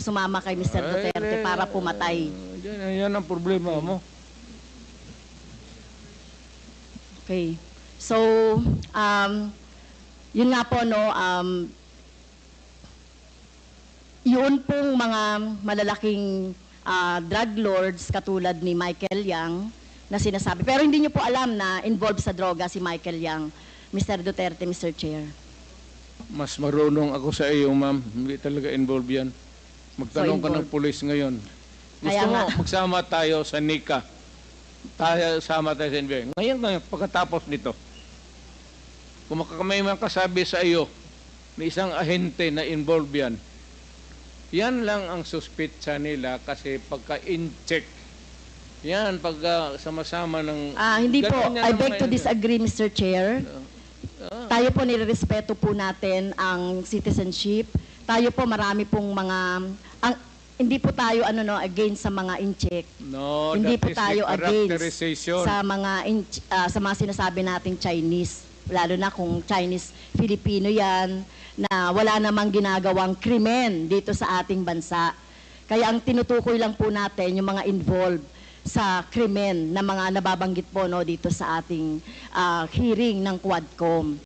sumama kay Mr. Duterte Ay, para pumatay. Yan, yan ang problema mo. Okay. So, um, yun nga po, no, um, yun pong mga malalaking ah, drug lords katulad ni Michael Yang na sinasabi. Pero hindi nyo po alam na involved sa droga si Michael Yang, Mr. Duterte, Mr. Chair. Mas marunong ako sa iyo, ma'am. Hindi talaga involved yan. Magtanong So, ka ng pulis ngayon. Gusto Kaya mo, nga. magsama tayo sa NICA. Tayo, sama tayo sa NBI. Ngayon, ngayon, pagkatapos nito, kung maka- may makasabi sa iyo na isang ahente na involved yan, yan lang ang suspitsa nila kasi pagka-in-check, yan, pag ah, sama-sama ng... Ah, hindi po. Ganun yan I ang beg to disagree, Mr. Chair. Ah. Tayo po nirerespeto po natin ang citizenship. Tayo po marami pong mga ang hindi po tayo ano no against sa mga in-check. No, hindi po tayo against sa mga in- ah, sa mga sinasabi nating Chinese lalo na kung Chinese Filipino 'yan na wala namang ginagawang krimen dito sa ating bansa. Kaya ang tinutukoy lang po natin yung mga involved sa krimen na mga nababanggit po no dito sa ating ah, hearing ng Quadcom.